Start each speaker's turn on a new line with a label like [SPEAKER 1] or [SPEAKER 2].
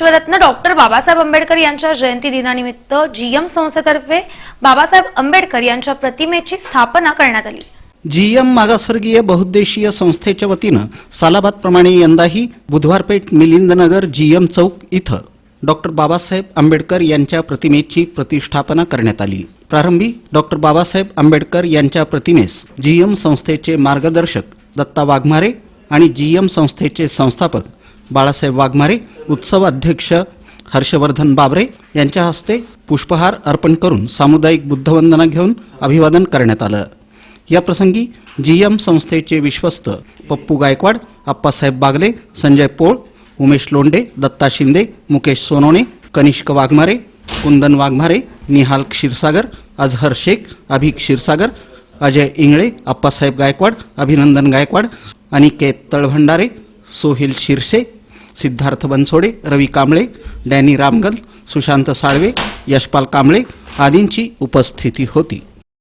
[SPEAKER 1] विश्वरत्न doctor Babasaheb Ambedkar यांच्या जयंती दिनानिमित्त GM संस्थेतर्फे बाबासाहेब आंबेडकर यांच्या प्रतिमेची स्थापना करण्यात आली.
[SPEAKER 2] जीएम मागासवर्गीय बहुद्देशीय संस्थेच्या वतीनं सालाबादप्रमाणे यंदाही बुधवारपेठ मिलिंदनगर जीएम चौक इथं डॉक्टर बाबासाहेब आंबेडकर यांच्या प्रतिमेची प्रतिष्ठापना करण्यात आली. प्रारंभी डॉक्टर बाबासाहेब आंबेडकर यांच्या प्रतिमेस जीएम संस्थेचे मार्गदर्शक दत्ता वाघमारे आणि जीएम संस्थेचे संस्थापक बाळासाहेब वाघमारे उत्सव अध्यक्ष हर्षवर्धन बाबरे यांच्या हस्ते पुष्पहार अर्पण करून सामुदायिक बुद्धवंदना घेऊन अभिवादन करण्यात आलं. या प्रसंगी जीएम संस्थेचे विश्वस्त पप्पू गायकवाड आप्पासाहेब बागले संजय पोळ उमेश लोंडे दत्ता शिंदे मुकेश सोनोणे कनिष्क वाघमारे कुंदन वाघमारे निहाल क्षीरसागर अजहर शेख अभि क्षीरसागर अजय इंगळे आप्पासाहेब गायकवाड अभिनंदन गायकवाड अनिकेत तळभंडारे सोहिल शिरसे सिद्धार्थ बनसोडे रवी कांबळे डॅनी रामगल सुशांत साळवे यशपाल कांबळे आदींची उपस्थिती होती.